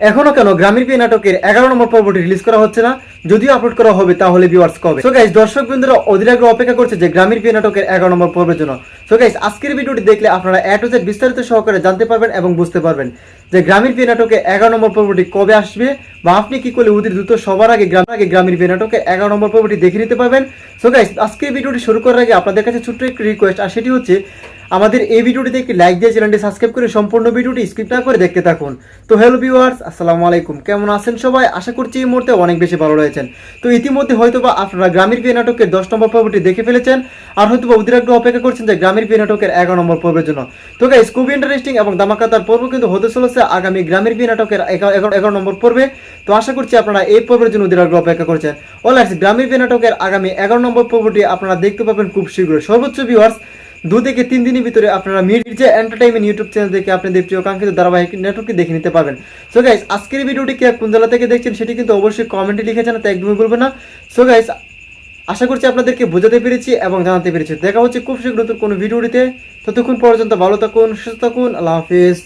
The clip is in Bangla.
এখনও কেন? গ্রামীণ পি নাটকের এগারো নম্বর পর্বটি রিলিজ করা হচ্ছে না। যদিও আপলোড করা হবে, তাহলে ভিউয়ার্স কবে? সো গাইস দর্শক বিন্দুরা অধীরাগ্রহ অপেক্ষা করছে যে গ্রামীণ পি নাটকের এগারো নম্বর পর্বের জন্য। সো গাইস আজকের ভিডিওটি দেখলে আপনারা এ টু জেড বিস্তারিত সহকারে জানতে পারবেন এবং বুঝতে পারবেন। যে গ্রামীণ পি নাটকের এগারো নম্বর পর্বটি কবে আসবে বা আপনি কি করলে অতি দ্রুত সবার আগে গ্রাম আগে গ্রামীণ পি নাটকের এগারো নম্বর পর্বটি দেখে নিতে পারবেন। সো গাইস আজকের ভিডিওটি শুরু করার আগে আপনাদের কাছে ছোট্ট একটি রিকোয়েস্ট আর সেটি হচ্ছে, আমাদের এই ভিডিওটিতে একটি লাইক দিয়ে চ্যানেলটি সাবস্ক্রাইব করে সম্পূর্ণ ভিডিওটি স্কিপ না করে দেখতে থাকুন। তো হ্যালো ভিউয়ার্স আসসালামু আলাইকুম। কেমন আছেন সবাই? আশা করছি এই মুহূর্তে অনেক বেশি ভালো রয়েছেন। তো ইতিমধ্যে হয়তোবা আপনারা গ্রামীণ বিয়ে নাটকের দশ নম্বর পর্বটি দেখে ফেলেছেন, আর হয়তোবা অধিরাগ্রহ অপেক্ষা করছেন যে গ্রামীণ বিয়ে নাটকের এগারো নম্বর পর্বের জন্য। তো গাইস খুবই ইন্টারেস্টিং এবং দামাকাতার পর্ব কিন্তু হতে চলেছে আগামী গ্রামীণ বিয়ে নাটকের এগারো নম্বর পর্বে। তো আশা করছি আপনারা এই পর্বের জন্য অধিরাগ্রহ অপেক্ষা করছেন। অলরাইট গ্রামীণ বিয়ে নাটকের আগামী এগারো নম্বর পর্বটি আপনারা দেখতে পাবেন খুব শীঘ্রই। সর্বোচ্চ ভিউয়ার্স দু থেকে তিন দিনের ভিতরে আপনারা মির্জা এন্টারটেইনমেন্ট ইউটিউব চ্যানেল থেকে আপনাদের প্রিয় কাঙ্ক্ষিত ধারাবাহিক নেটওয়ার্ককে দেখে নিতে পারবেন। সো গাইস আজকের ভিডিওটি কে কোন জেলা থেকে দেখছেন সেটি কিন্তু অবশ্যই কমেন্টে লিখে জানাতে একদমই বলবেন না। সো গাইস আশা করছি আপনাদেরকে বোঝাতে পেরেছি এবং জানাতে পেরেছি। দেখা হচ্ছে খুব শীঘ্র নতুন কোনো ভিডিওটিতে। ততক্ষণ পর্যন্ত ভালো থাকুন, সুস্থ থাকুন, আল্লাহ হাফিজ।